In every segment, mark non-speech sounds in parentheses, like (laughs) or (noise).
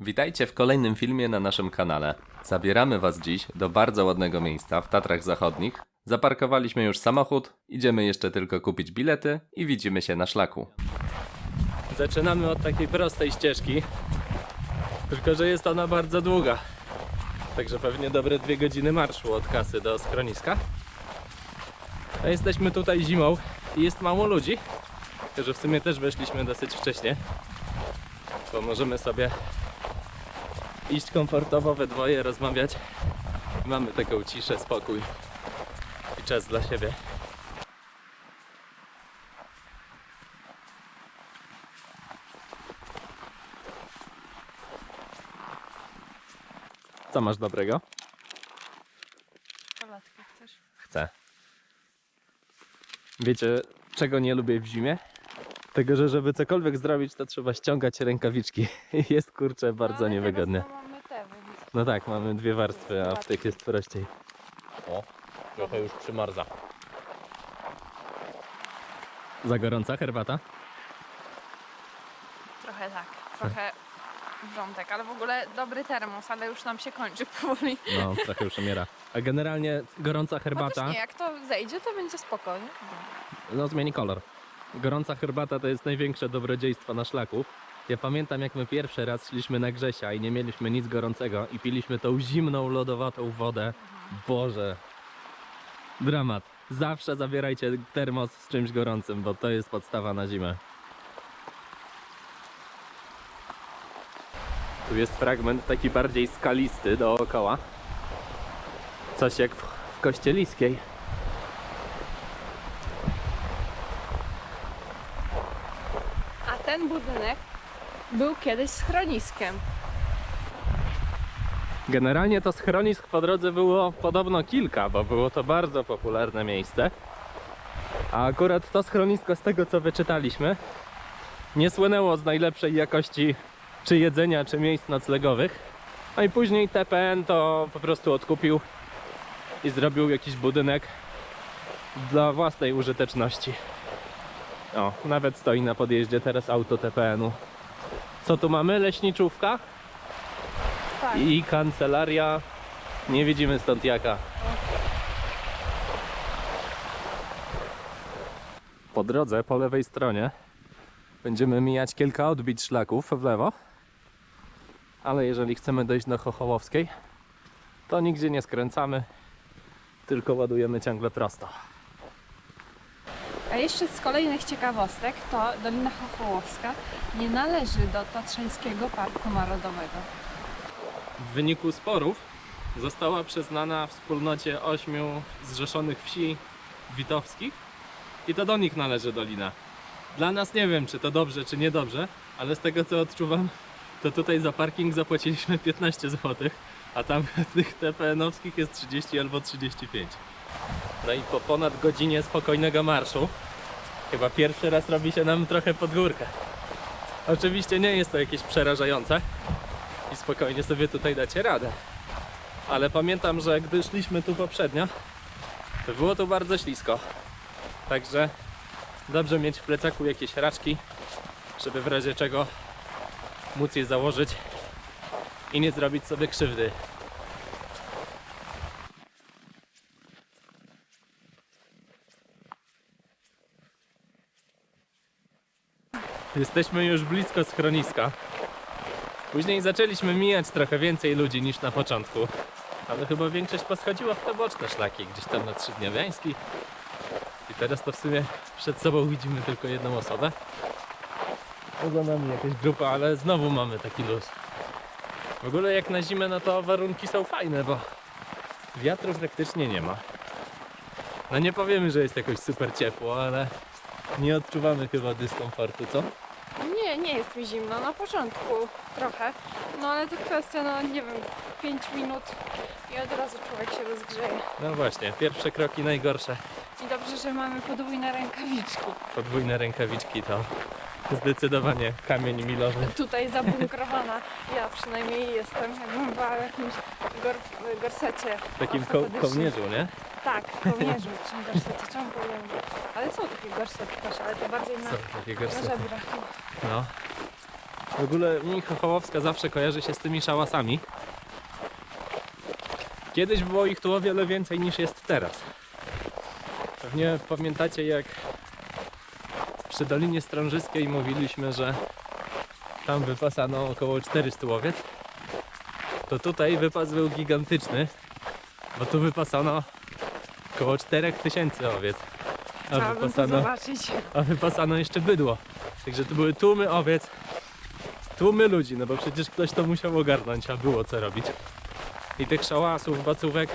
Witajcie w kolejnym filmie na naszym kanale. Zabieramy Was dziś do bardzo ładnego miejsca w Tatrach Zachodnich. Zaparkowaliśmy już samochód, idziemy jeszcze tylko kupić bilety i widzimy się na szlaku. Zaczynamy od takiej prostej ścieżki, tylko że jest ona bardzo długa. Także pewnie dobre dwie godziny marszu od kasy do schroniska. A jesteśmy tutaj zimą i jest mało ludzi, że w sumie też weszliśmy dosyć wcześnie, bo możemy sobie iść komfortowo we dwoje, rozmawiać. Mamy taką ciszę, spokój i czas dla siebie. Co masz dobrego? Czekoladkę chcesz? Chcę. Wiecie, czego nie lubię w zimie? Tego, że żeby cokolwiek zrobić, to trzeba ściągać rękawiczki. (laughs) Jest kurczę bardzo ale niewygodne. Teraz to mamy te, więc No tak, mamy dwie warstwy, a w tych jest prościej. O, trochę już przymarza. Za gorąca herbata? trochę tak, trochę wrzątek, ale w ogóle dobry termos, ale już nam się kończy (laughs) powoli. No, trochę już umiera. A generalnie gorąca herbata, Chociaż nie, jak to zejdzie, to będzie spokojnie. no zmieni kolor. Gorąca herbata to jest największe dobrodziejstwo na szlaku. Ja pamiętam jak my pierwszy raz szliśmy na Grzesia i nie mieliśmy nic gorącego i piliśmy tą zimną, lodowatą wodę. Boże. Dramat. Zawsze zabierajcie termos z czymś gorącym, bo to jest podstawa na zimę. Tu jest fragment taki bardziej skalisty dookoła. Coś jak w, w kościeliskiej. A ten budynek był kiedyś schroniskiem. Generalnie to schronisk po drodze było podobno kilka, bo było to bardzo popularne miejsce. A akurat to schronisko, z tego co wyczytaliśmy, nie słynęło z najlepszej jakości czy jedzenia, czy miejsc noclegowych. No i później TPN to po prostu odkupił i zrobił jakiś budynek dla własnej użyteczności. O, nawet stoi na podjeździe teraz auto TPN-u. Co tu mamy? Leśniczówka? Tak. I kancelaria. Nie widzimy stąd jaka. Po drodze, po lewej stronie, będziemy mijać kilka odbić szlaków w lewo. Ale jeżeli chcemy dojść do Chochołowskiej, to nigdzie nie skręcamy, tylko ładujemy ciągle prosto. Jeszcze z kolejnych ciekawostek to Dolina Chochołowska nie należy do Tatrzańskiego Parku Narodowego. W wyniku sporów została przyznana wspólnocie ośmiu zrzeszonych wsi witowskich i to do nich należy dolina. Dla nas nie wiem, czy to dobrze, czy niedobrze, ale z tego co odczuwam, to tutaj za parking zapłaciliśmy 15 zł, a tam (laughs) tych TPN-owskich jest 30 albo 35. No i po ponad godzinie spokojnego marszu, chyba pierwszy raz robi się nam trochę pod górkę. Oczywiście nie jest to jakieś przerażające, i spokojnie sobie tutaj dacie radę. Ale pamiętam, że gdy szliśmy tu poprzednio, to było tu bardzo ślisko. Także dobrze mieć w plecaku jakieś raczki, żeby w razie czego móc je założyć i nie zrobić sobie krzywdy. Jesteśmy już blisko schroniska. Później zaczęliśmy mijać trochę więcej ludzi niż na początku. Ale chyba większość poschodziła w te boczne szlaki, gdzieś tam na Trzydniowiański. I teraz to w sumie przed sobą widzimy tylko jedną osobę. Poza nami jakaś grupa, ale znowu mamy taki luz. W ogóle jak na zimę, no to warunki są fajne, bo wiatru praktycznie nie ma. No nie powiemy, że jest jakoś super ciepło, ale nie odczuwamy chyba dyskomfortu, co? Nie, jest mi zimno, na początku trochę, no ale to kwestia, no nie wiem, 5 minut i od razu człowiek się rozgrzeje. No właśnie, pierwsze kroki najgorsze. I dobrze, że mamy podwójne rękawiczki. Podwójne rękawiczki to zdecydowanie kamień milowy. Tutaj zabunkrowana, ja przynajmniej jestem, jakbym była w jakimś gor gorsecie W takim ko- kołnierzu, nie? Tak, kołnierzu, czym gorsecie, czemu powiem. Ale są takie gorsety też, ale to bardziej na, Są takie na gorsety. No. W ogóle mi zawsze kojarzy się z tymi szałasami. Kiedyś było ich tu o wiele więcej niż jest teraz. Pewnie pamiętacie jak przy Dolinie Strążyskiej mówiliśmy, że tam wypasano około 400 owiec. To tutaj wypas był gigantyczny, bo tu wypasano około 4000 owiec. A Chciałabym to wypasano, zobaczyć. a wypasano jeszcze bydło. Także to były tłumy owiec, tłumy ludzi, no bo przecież ktoś to musiał ogarnąć, a było co robić. I tych szałasów, bacówek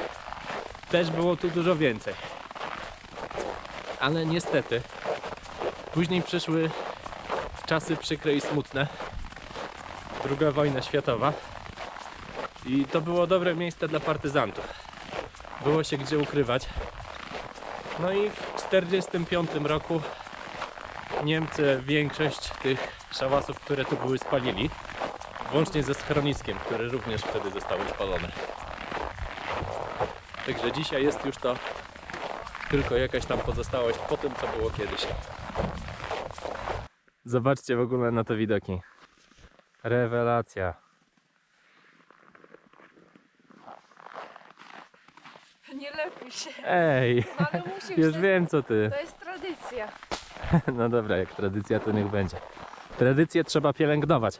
też było tu dużo więcej. Ale niestety, później przyszły czasy przykre i smutne. Druga wojna światowa. I to było dobre miejsce dla partyzantów. Było się gdzie ukrywać. No i w 1945 roku Niemcy większość tych szałasów, które tu były, spalili. Włącznie ze schroniskiem, które również wtedy zostało spalone. Także dzisiaj jest już to tylko jakaś tam pozostałość po tym, co było kiedyś. Zobaczcie w ogóle na te widoki. Rewelacja. Nie lepiej się. Ej, No ale już wiem co ty. to jest tradycja. (laughs) No dobra, jak tradycja to niech będzie. Tradycję trzeba pielęgnować.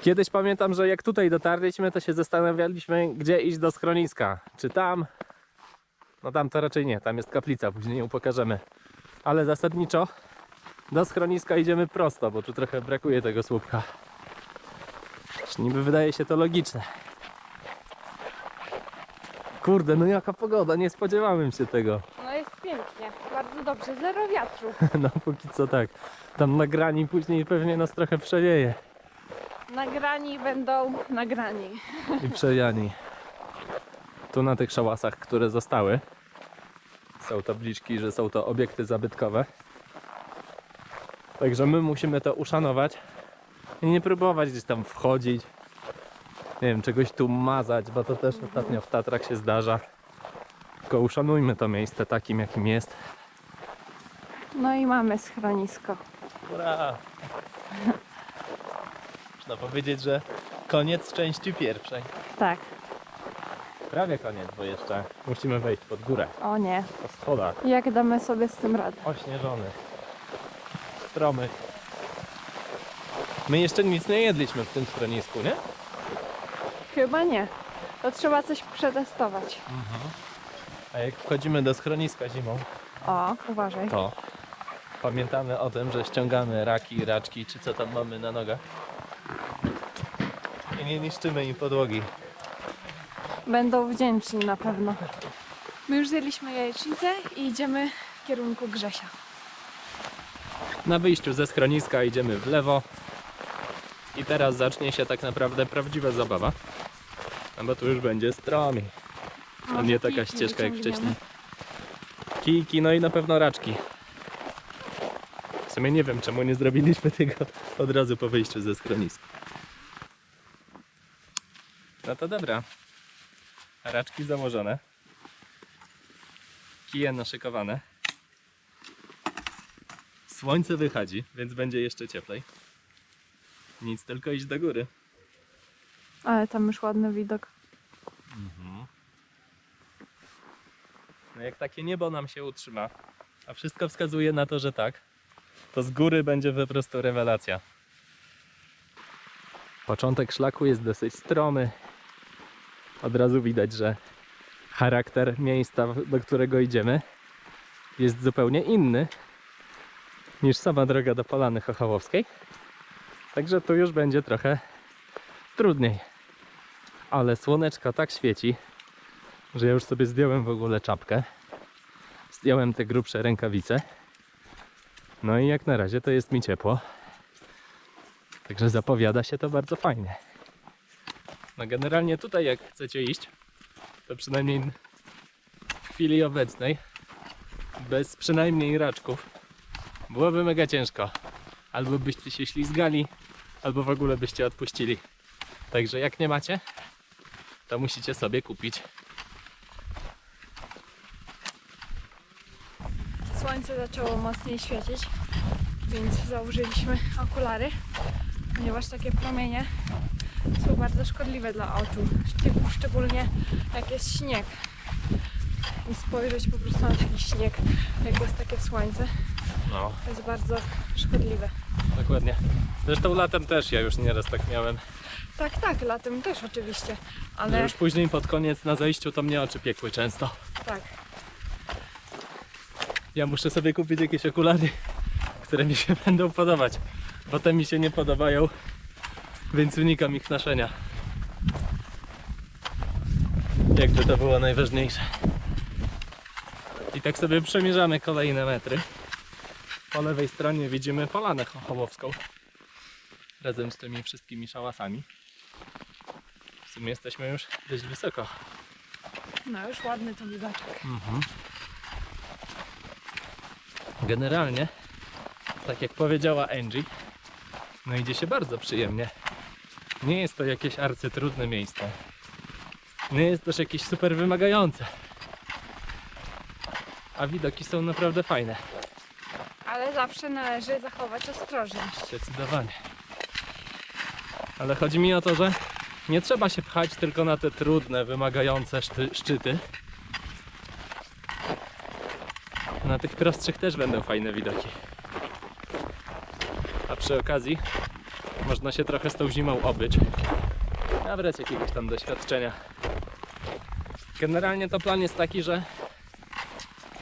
Kiedyś pamiętam, że jak tutaj dotarliśmy, to się zastanawialiśmy, gdzie iść do schroniska. Czy tam? No tam to raczej nie, tam jest kaplica, później ją pokażemy. Ale zasadniczo do schroniska idziemy prosto, bo tu trochę brakuje tego słupka. Niby wydaje się to logiczne. Kurde, no jaka pogoda, nie spodziewałem się tego. No jest pięknie. Bardzo dobrze. Zero wiatru. (laughs) No póki co tak. Tam nagrani później pewnie nas trochę przewieje. Nagrani będą nagrani. i przejani. Tu na tych szałasach, które zostały, są tabliczki, że są to obiekty zabytkowe. Także my musimy to uszanować i nie próbować gdzieś tam wchodzić. Nie wiem, czegoś tu mazać, bo to też ostatnio w Tatrach się zdarza. Tylko uszanujmy to miejsce takim, jakim jest. No i mamy schronisko. Ura! Można powiedzieć, że koniec części pierwszej. Tak. Prawie koniec, bo jeszcze musimy wejść pod górę, O nie. po schodach. Jak damy sobie z tym radę? ośnieżonych, stromych. My jeszcze nic nie jedliśmy w tym schronisku, nie? Chyba nie. To trzeba coś przetestować. A jak wchodzimy do schroniska zimą, O, uważaj. to pamiętamy o tym, że ściągamy raki, raczki, czy co tam mamy na nogach. I nie niszczymy im podłogi. Będą wdzięczni na pewno. My już zjedliśmy jajecznicę i idziemy w kierunku Grzesia. Na wyjściu ze schroniska idziemy w lewo. I teraz zacznie się tak naprawdę prawdziwa zabawa. No bo tu już będzie stromiej. A nie taka ścieżka jak wcześniej. Kijki, no i na pewno raczki. W sumie nie wiem, czemu nie zrobiliśmy tego od razu po wyjściu ze schroniska. No to dobra. Raczki założone. Kije naszykowane. Słońce wychodzi, więc będzie jeszcze cieplej. Nic, tylko iść do góry. Ale tam już ładny widok. No jak takie niebo nam się utrzyma, a wszystko wskazuje na to, że tak, to z góry będzie po prostu rewelacja. Początek szlaku jest dosyć stromy. Od razu widać, że charakter miejsca, do którego idziemy, jest zupełnie inny niż sama droga do Polany Chochołowskiej. Także tu już będzie trochę trudniej. Ale słoneczko tak świeci, że ja już sobie zdjąłem w ogóle czapkę. Zdjąłem te grubsze rękawice. No i jak na razie to jest mi ciepło. Także zapowiada się to bardzo fajnie. No generalnie tutaj jak chcecie iść, to przynajmniej w chwili obecnej, bez przynajmniej raczków, byłoby mega ciężko. Albo byście się ślizgali, albo w ogóle byście odpuścili. Także jak nie macie, to musicie sobie kupić. Słońce zaczęło mocniej świecić, więc założyliśmy okulary. ponieważ takie promienie są bardzo szkodliwe dla oczu, szczeg- szczególnie jak jest śnieg. I spojrzeć po prostu na taki śnieg, jak jest takie słońce, No, to jest bardzo szkodliwe. dokładnie. Zresztą latem też ja już nieraz tak miałem. Tak, tak, latem też oczywiście, Że ale już później pod koniec na zejściu to mnie oczy piekły często. tak. Ja muszę sobie kupić jakieś okulary, które mi się (laughs) będą podobać. Bo te mi się nie podobają, więc unikam ich noszenia. Jakby to było najważniejsze. I tak sobie przemierzamy kolejne metry. Po lewej stronie widzimy Polanę Chochołowską. Razem z tymi wszystkimi szałasami. W sumie jesteśmy już dość wysoko. No już ładny to widoczek. Mhm. Generalnie, tak jak powiedziała Angie, no idzie się bardzo przyjemnie. Nie jest to jakieś arcytrudne miejsce. Nie jest też jakieś super wymagające. A widoki są naprawdę fajne. Zawsze należy zachować ostrożność. Zdecydowanie. Ale chodzi mi o to, że nie trzeba się pchać tylko na te trudne, wymagające szty, szczyty. Na tych prostszych też będą fajne widoki. A przy okazji można się trochę z tą zimą obyć. Nabrać jakiegoś tam doświadczenia. Generalnie to plan jest taki, że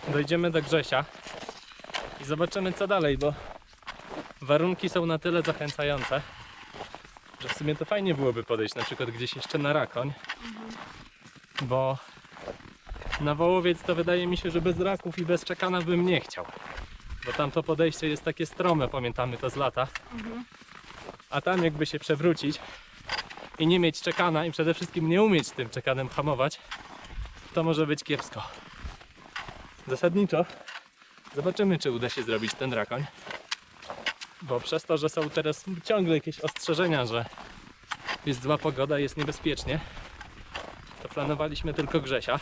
dojdziemy do Grzesia i zobaczymy co dalej, bo warunki są na tyle zachęcające, że w sumie to fajnie byłoby podejść na przykład gdzieś jeszcze na Rakoń, bo na Wołowiec to wydaje mi się, że bez raków i bez czekana bym nie chciał, bo tam to podejście jest takie strome, pamiętamy to z lata, a tam jakby się przewrócić i nie mieć czekana i przede wszystkim nie umieć tym czekanem hamować, to może być kiepsko. Zasadniczo zobaczymy, czy uda się zrobić ten Rakoń. Bo przez to, że są teraz ciągle jakieś ostrzeżenia, że jest zła pogoda, jest niebezpiecznie, to planowaliśmy tylko Grzesia.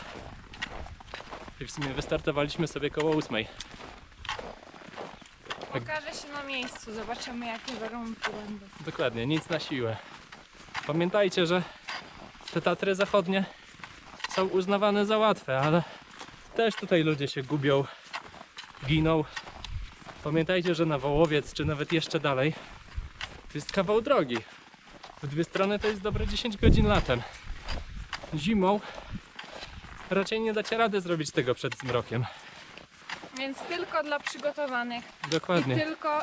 I w sumie wystartowaliśmy sobie koło ósmej. Pokaże się na miejscu, zobaczymy jakie warunki będą. Dokładnie, nic na siłę. Pamiętajcie, że te Tatry Zachodnie są uznawane za łatwe, ale też tutaj ludzie się gubią, giną. Pamiętajcie, że na Wołowiec, czy nawet jeszcze dalej, to jest kawał drogi. W dwie strony to jest dobre 10 godzin latem. Zimą raczej nie dacie rady zrobić tego przed zmrokiem. Więc tylko dla przygotowanych i Dokładnie. tylko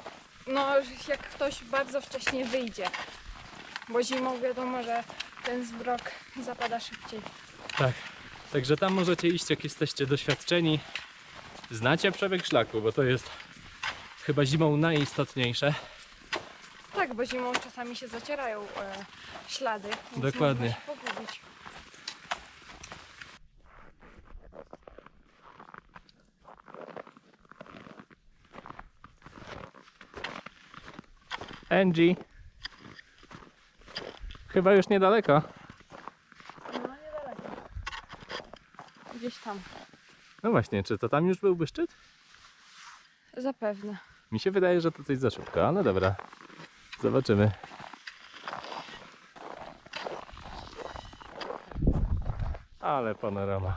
no, jak ktoś bardzo wcześnie wyjdzie. Bo zimą wiadomo, że ten zbrok zapada szybciej. Tak. Także tam możecie iść, jak jesteście doświadczeni. Znacie przebieg szlaku, bo to jest chyba zimą najistotniejsze. Tak, bo zimą czasami się zacierają e, ślady. Więc Dokładnie. można się pogubić. Angie. Chyba już niedaleko. No niedaleko. Gdzieś tam. No właśnie, czy to tam już byłby szczyt? Zapewne. Mi się wydaje, że to coś za szybko, ale dobra. Zobaczymy. Ale panorama.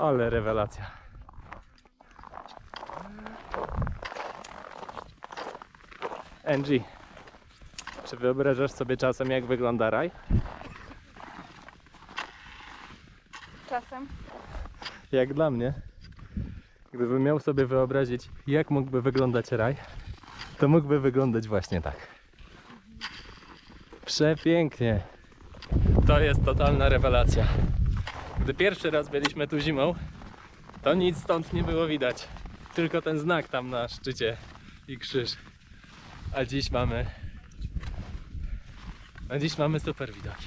Ale rewelacja. Angie, czy wyobrażasz sobie czasem jak wygląda raj? Czasem. Jak dla mnie, gdybym miał sobie wyobrazić jak mógłby wyglądać raj, to mógłby wyglądać właśnie tak. Przepięknie. To jest totalna rewelacja. Gdy pierwszy raz byliśmy tu zimą, to nic stąd nie było widać. Tylko ten znak tam na szczycie i krzyż. A dziś mamy. A dziś mamy super widoki.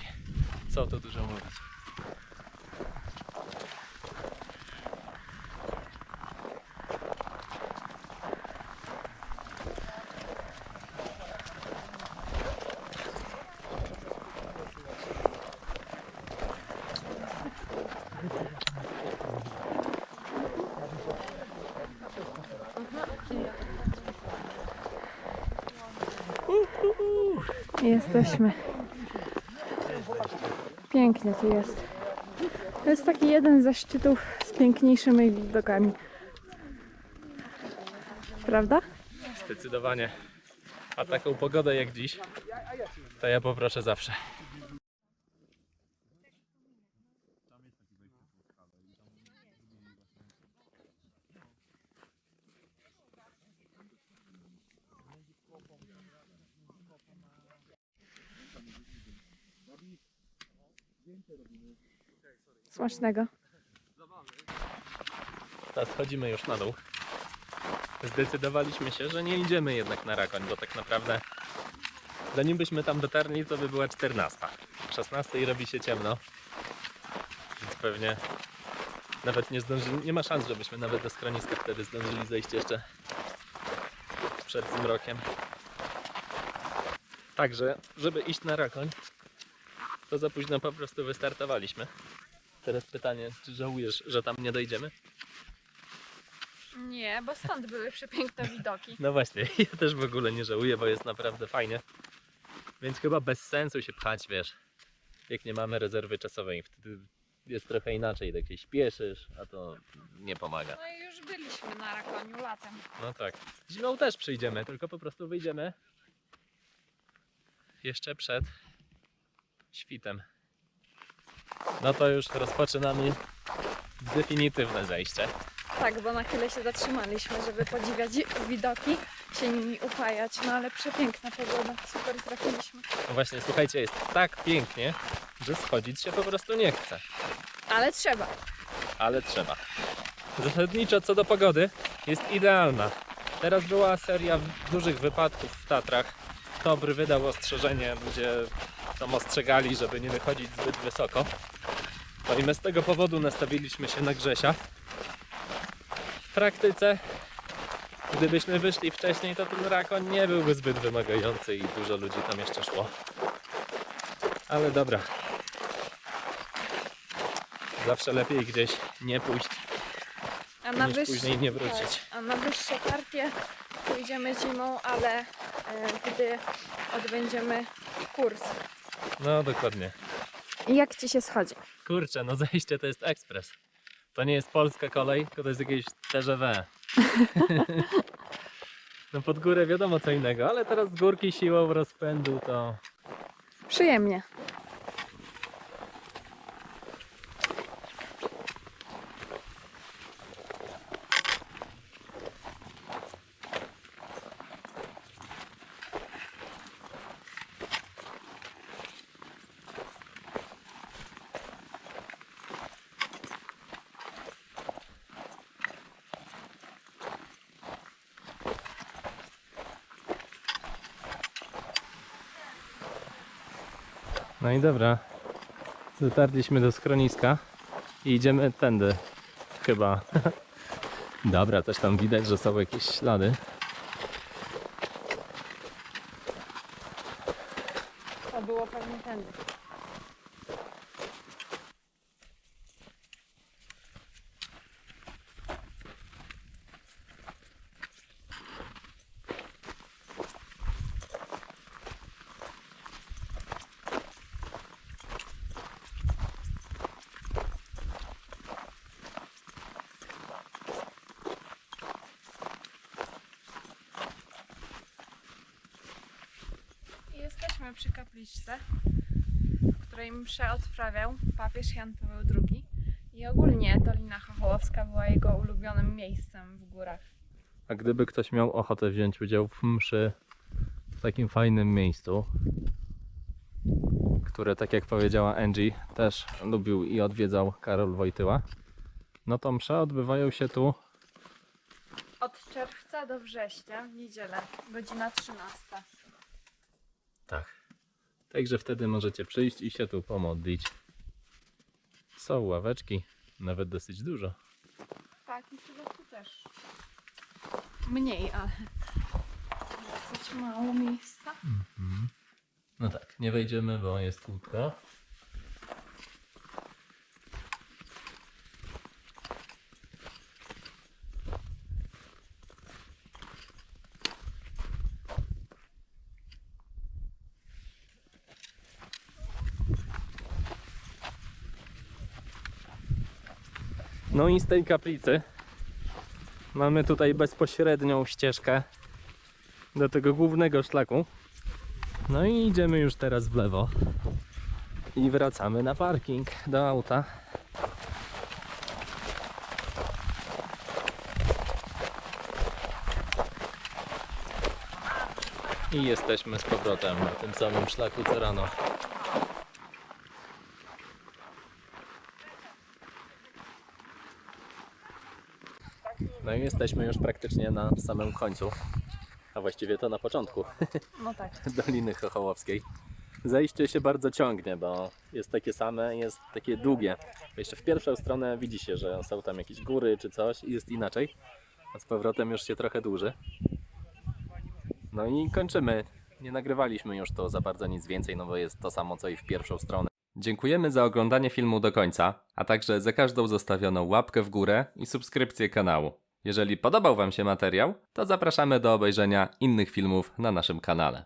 Co tu dużo mówić. Jesteśmy. Pięknie tu jest. To jest taki jeden ze szczytów z piękniejszymi widokami. Prawda? Zdecydowanie. A taką pogodę jak dziś, to ja poproszę zawsze. Smacznego. Teraz schodzimy już na dół. Zdecydowaliśmy się, że nie idziemy jednak na Rakoń, bo tak naprawdę zanim byśmy tam dotarli, to by była 14. 16 robi się ciemno, więc pewnie nawet nie zdążyli, nie ma szans, żebyśmy nawet do schroniska wtedy zdążyli zejść jeszcze przed zmrokiem. Także, żeby iść na Rakoń, to za późno po prostu wystartowaliśmy. Teraz pytanie, czy żałujesz, że tam nie dojdziemy? Nie, bo stąd były przepiękne widoki. No właśnie, (laughs) ja też w ogóle nie żałuję, bo jest naprawdę fajnie. Więc chyba bez sensu się pchać, wiesz, jak nie mamy rezerwy czasowej. Wtedy jest trochę inaczej, tak się śpieszysz, a to nie pomaga. No i już byliśmy na Rakoniu latem. No tak. Zimą też przyjdziemy, tylko po prostu wyjdziemy jeszcze przed świtem. No to już rozpoczynamy definitywne zejście. Tak, bo na chwilę się zatrzymaliśmy, żeby podziwiać widoki, się nimi upajać. No ale przepiękna pogoda, super trafiliśmy. No właśnie, słuchajcie, jest tak pięknie, że schodzić się po prostu nie chce. Ale trzeba. ale trzeba. Zasadniczo co do pogody jest idealna. Teraz była seria dużych wypadków w Tatrach. Tobry wydał ostrzeżenie, ludzie tam ostrzegali, żeby nie wychodzić zbyt wysoko. No i my z tego powodu nastawiliśmy się na Grzesia. W praktyce, gdybyśmy wyszli wcześniej, to ten rakon nie byłby zbyt wymagający i dużo ludzi tam jeszcze szło. Ale dobra, zawsze lepiej gdzieś nie pójść A na, niż wyższe, później nie wrócić. tak, a na wyższe partie pójdziemy zimą, ale e, gdy odbędziemy kurs. No dokładnie. I jak Ci się schodzi? Kurczę, no zejście to jest ekspres. To nie jest polska kolej, tylko to jest jakieś TGV. (laughs) no pod górę wiadomo co innego, ale teraz z górki siłą rozpędu to Przyjemnie. No i dobra. Dotarliśmy do schroniska i idziemy tędy. Chyba. (laughs) dobra, też tam widać, że są jakieś ślady. To było pewnie tędy. I Jesteśmy przy kapliczce, w której mszę odprawiał papież Jan Paweł II. I ogólnie Dolina Chochołowska była jego ulubionym miejscem w górach. A gdyby ktoś miał ochotę wziąć udział w mszy w takim fajnym miejscu, które tak jak powiedziała Angie, też lubił i odwiedzał Karol Wojtyła, no to msze odbywają się tu Od czerwca do września, w niedzielę, godzina 13. Tak. Także wtedy możecie przyjść i się tu pomodlić. Są ławeczki, nawet dosyć dużo. Tak, i chyba tu też. Mniej, ale dosyć mało miejsca. No tak, nie wejdziemy, bo jest kłódka. No i z tej kaplicy mamy tutaj bezpośrednią ścieżkę do tego głównego szlaku. No i idziemy już teraz w lewo. I wracamy na parking do auta. I jesteśmy z powrotem na tym samym szlaku co rano. No i jesteśmy już praktycznie na samym końcu. A właściwie to na początku (laughs) No tak. (laughs) Doliny Chochołowskiej. Zejście się bardzo ciągnie, bo jest takie same, jest takie długie. Jeszcze w pierwszą stronę widzi się, że są tam jakieś góry czy coś i jest inaczej. A z powrotem już się trochę dłuży. No i kończymy. Nie nagrywaliśmy już to za bardzo nic więcej, no bo jest to samo co i w pierwszą stronę. Dziękujemy za oglądanie filmu do końca, a także za każdą zostawioną łapkę w górę i subskrypcję kanału. Jeżeli podobał Wam się materiał, to zapraszamy do obejrzenia innych filmów na naszym kanale.